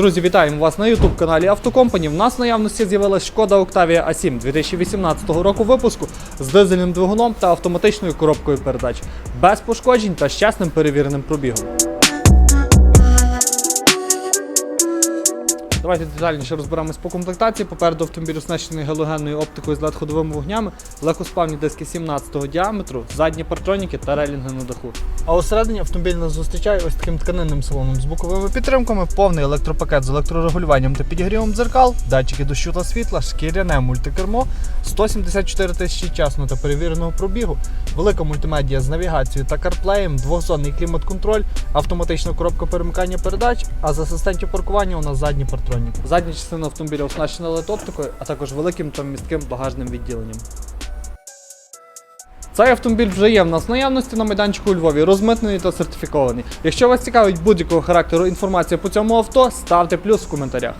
Друзі, вітаємо вас на youtube каналі Автокомпані. В нас в наявності з'явилась шкода Octavia A7 2018 року випуску з дизельним двигуном та автоматичною коробкою передач, без пошкоджень та з чесним перевіреним пробігом. Давайте детальніше розберемось по комплектації. Попереду автомобіль оснащений галогенною оптикою з LED-ходовими вогнями, легкоспавні диски 17-го діаметру, задні партроніки та релінги на даху. А усередині автомобіль нас зустрічає ось таким тканинним салоном з боковими підтримками, повний електропакет з електрорегулюванням та підігрівом дзеркал, датчики дощу та світла, шкіряне мультикермо, 174 тисячі часного та перевіреного пробігу, велика мультимедія з навігацією та карплеєм, двохзонний клімат-контроль, автоматична коробка перемикання передач, а з асистентів паркування у нас задні партроніки. Задня частина автомобіля оснащена LED-оптикою, а також великим та містким багажним відділенням. Цей автомобіль вже є в нас наявності на майданчику у Львові, розмитнений та сертифікований. Якщо вас цікавить будь-якого характеру інформація по цьому авто, ставте плюс в коментарях.